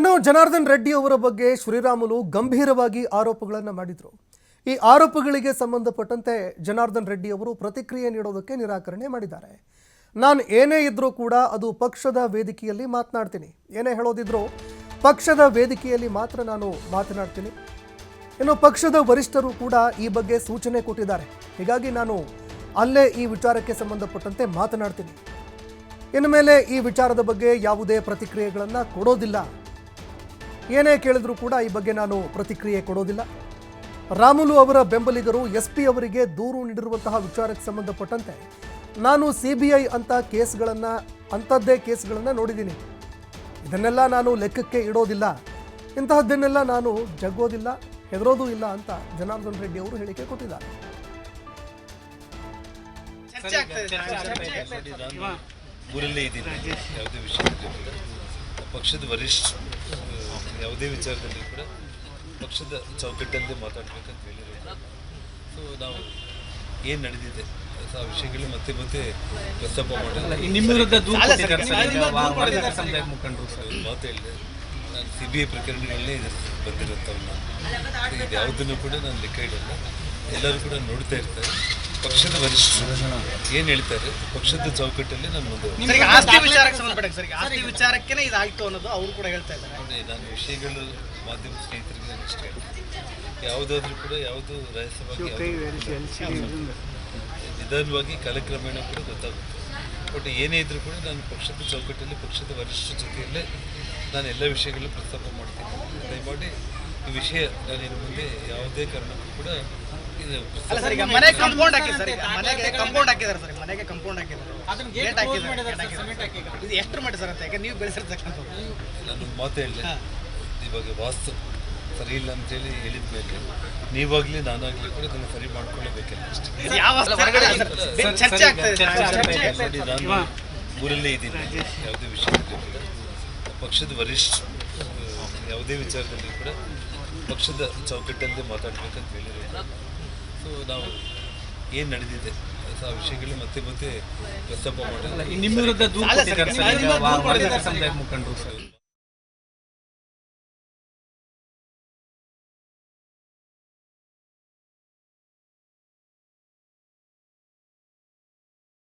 ಇನ್ನು ಜನಾರ್ದನ್ ರೆಡ್ಡಿ ಅವರ ಬಗ್ಗೆ ಶ್ರೀರಾಮುಲು ಗಂಭೀರವಾಗಿ ಆರೋಪಗಳನ್ನು ಮಾಡಿದರು. ಈ ಆರೋಪಗಳಿಗೆ ಸಂಬಂಧಪಟ್ಟಂತೆ ಜನಾರ್ದನ್ ರೆಡ್ಡಿ ಅವರು ಪ್ರತಿಕ್ರಿಯೆ ನೀಡೋದಕ್ಕೆ ನಿರಾಕರಣೆ ಮಾಡಿದ್ದಾರೆ. ನಾನು ಏನೇ ಇದ್ರೂ ಕೂಡ ಅದು ಪಕ್ಷದ ವೇದಿಕೆಯಲ್ಲಿ ಮಾತನಾಡ್ತೀನಿ. ಏನೇ ಹೇಳೋದಿದ್ರೂ ಪಕ್ಷದ ವೇದಿಕೆಯಲ್ಲಿ ಮಾತ್ರ ನಾನು ಮಾತನಾಡ್ತೀನಿ. ಇನ್ನು ಪಕ್ಷದ ವರಿಷ್ಠರು ಕೂಡ ಈ ಬಗ್ಗೆ ಸೂಚನೆ ಕೊಟ್ಟಿದ್ದಾರೆ. ಹೀಗಾಗಿ ನಾನು ಅಲ್ಲೇ ಈ ವಿಚಾರಕ್ಕೆ ಸಂಬಂಧಪಟ್ಟಂತೆ ಮಾತನಾಡ್ತೀನಿ. ಇನ್ನು ಮೇಲೆ ಈ ವಿಚಾರದ ಬಗ್ಗೆ ಯಾವುದೇ ಪ್ರತಿಕ್ರಿಯೆಗಳನ್ನು ಕೊಡೋದಿಲ್ಲ. ಏನೇ ಕೇಳಿದ್ರೂ ಕೂಡ ಈ ಬಗ್ಗೆ ನಾನು ಪ್ರತಿಕ್ರಿಯೆ ಕೊಡೋದಿಲ್ಲ. ರಾಮುಲು ಅವರ ಬೆಂಬಲಿಗರು ಎಸ್ ಪಿ ಅವರಿಗೆ ದೂರು ನೀಡಿರುವಂತಹ ವಿಚಾರಕ್ಕೆ ಸಂಬಂಧಪಟ್ಟಂತೆ ನಾನು ಸಿ ಬಿ ಐ ಅಂತ ಕೇಸ್ಗಳನ್ನು ಅಂಥದ್ದೇ ಕೇಸ್ಗಳನ್ನು ನೋಡಿದ್ದೀನಿ. ಇದನ್ನೆಲ್ಲ ನಾನು ಲೆಕ್ಕಕ್ಕೆ ಇಡೋದಿಲ್ಲ. ಇಂತಹದ್ದನ್ನೆಲ್ಲ ನಾನು ಜಗ್ಗೋದಿಲ್ಲ ಹೆದರೋದೂ ಇಲ್ಲ ಅಂತ ಜನಾರ್ದನ್ ರೆಡ್ಡಿ ಅವರು ಹೇಳಿಕೆ ಕೊಟ್ಟಿದ್ದಾರೆ. ಪಕ್ಷದ ವರಿಷ್ಠ ಯಾವುದೇ ವಿಚಾರದಲ್ಲಿ ಕೂಡ ಪಕ್ಷದ ಚೌಕಟ್ಟಲ್ಲೇ ಮಾತಾಡಬೇಕಂತ ಹೇಳಿರೋದು. ಸೊ ನಾವು ಏನು ನಡೆದಿದೆ? ಆ ವಿಷಯಗಳು ಮತ್ತೆ ಮತ್ತೆ ಪ್ರಸ್ತಾಪ ಮಾಡಿದ್ರೆ ಮಾತು ಹೇಳಿದೆ. ನಾನು ಸಿ ಬಿ ಐ ಪ್ರಕರಣಗಳಲ್ಲೇ ಬಂದಿರುತ್ತವ ನಾನು ಇದು ಯಾವುದನ್ನು ಕೂಡ ನಾನು ಲೆಕ್ಕ ಇಡಲ್ಲ. ಎಲ್ಲರೂ ಕೂಡ ನೋಡ್ತಾ ಇರ್ತಾರೆ. ಪಕ್ಷದ ವರಿಷ್ಠ ಏನು ಹೇಳ್ತಾರೆ? ಪಕ್ಷದ ಚೌಕಟ್ಟಲ್ಲಿ ನಾನು ಮುಂದೆ ಹೋಗ್ತೀನಿ. ಆಸ್ತಿ ವಿಚಾರಕ್ಕೆ ಸಂಬಂಧಪಟ್ಟ ಸರ್ ಆಸ್ತಿ ವಿಚಾರಕ್ಕೇನೆ ಇದಾಯ್ತು ಅನ್ನೋದು ಅವರು ಕೂಡ ಹೇಳ್ತಾ ಇದ್ದಾರೆ. ನೋಡಿ ನಾನು ವಿಷಯಗಳು ಮಾಧ್ಯಮ ಸ್ನೇಹಿತರಿಗೆ ನಾನು ಇಷ್ಟ ಯಾವುದಾದ್ರೂ ಕೂಡ ಯಾವುದು ರಹಸ್ಯವಾಗಿ ನಿಧಾನವಾಗಿ ಕಾಲಕ್ರಮೇಣ ಕೂಡ ಗೊತ್ತಾಗುತ್ತೆ. ಬಟ್ ಏನೇ ಇದ್ರೂ ಕೂಡ ನಾನು ಪಕ್ಷದ ಚೌಕಟ್ಟಲ್ಲಿ ಪಕ್ಷದ ವರಿಷ್ಠ ಜೊತೆಯಲ್ಲೇ ನಾನು ಎಲ್ಲ ವಿಷಯಗಳು ಪ್ರಸ್ತಾಪ ಮಾಡ್ತೀನಿ. ದಯಮಾಡಿ ಈ ವಿಷಯ ನಾನು ಇನ್ನು ಮುಂದೆ ಯಾವುದೇ ಕಾರಣಕ್ಕೂ ಕೂಡ ಅಲ್ಲ ಸರ್ ಈಗ ಮನೆ ಕಂಪೌಂಡ್ ಹಾಕಿದ್ದಾರೆ ಸರ್ ಈಗ ಮನೆಗೆ ಕಂಪೌಂಡ್ ಹಾಕಿದ್ದಾರೆ ಸರ್ ಮನೆಗೆ ಕಂಪೌಂಡ್ ಹಾಕಿದ್ದಾರೆ. ಗೇಟ್ ಹಾಕಿದ್ದಾರೆ gate ಹಾಕಿದ್ದಾರೆ. ಇದು ಎಷ್ಟು ಮಟ್ಟ ಸರ್ ಅಂತ ಯಾಕೆ ನೀವು ಬೆಳೆಸಿರ್ತಕ್ಕಂಥ ನಾನು ಮಾತು ಹೇಳಿದೆ. ಇವಾಗ ವಾಸ್ತು ಸರಿ ಇಲ್ಲ ಅಂತೇಳಿ ಹೇಳಿದ ಮೇಲೆ ನೀವಾಗ್ಲಿ ನಾನಾಗ್ಲಿ ಕೂಡ ಇದನ್ನು ಸರಿ ಮಾಡ್ಕೊಳ್ಳಬೇಕಿಲ್ಲ ಅಷ್ಟೇ. ಯಾವ ಸರ್, ಚರ್ಚೆ ಆಗ್ತಾ ಇದೆ ಸರ್, ಚರ್ಚೆ ಆಗ್ತಾ ಇದೆ. ನಾನು ಊರಲ್ಲೇ ಇದ್ದೀನಿ. ಯಾವುದೇ ವಿಷಯದಲ್ಲಿ ಕೂಡ ಪಕ್ಷದ ವರಿಷ್ಠ ಯಾವುದೇ ವಿಚಾರದಲ್ಲಿ ಕೂಡ ಪಕ್ಷದ ಚೌಕಟ್ಟಲ್ಲೇ ಮಾತಾಡ್ಬೇಕಂತ ಹೇಳಿರೋದು ನಾವು ಏನು ನಡೆದಿದೆ? ವಿಷಯಗಳು ಮತ್ತೆ ಮತ್ತೆ ಪ್ರಸ್ತಾಪ ಮಾಡಿ ನಿಮ್ಮ ವಿರುದ್ಧ ದೂರು ಮುಖಂಡರು ಸರ್.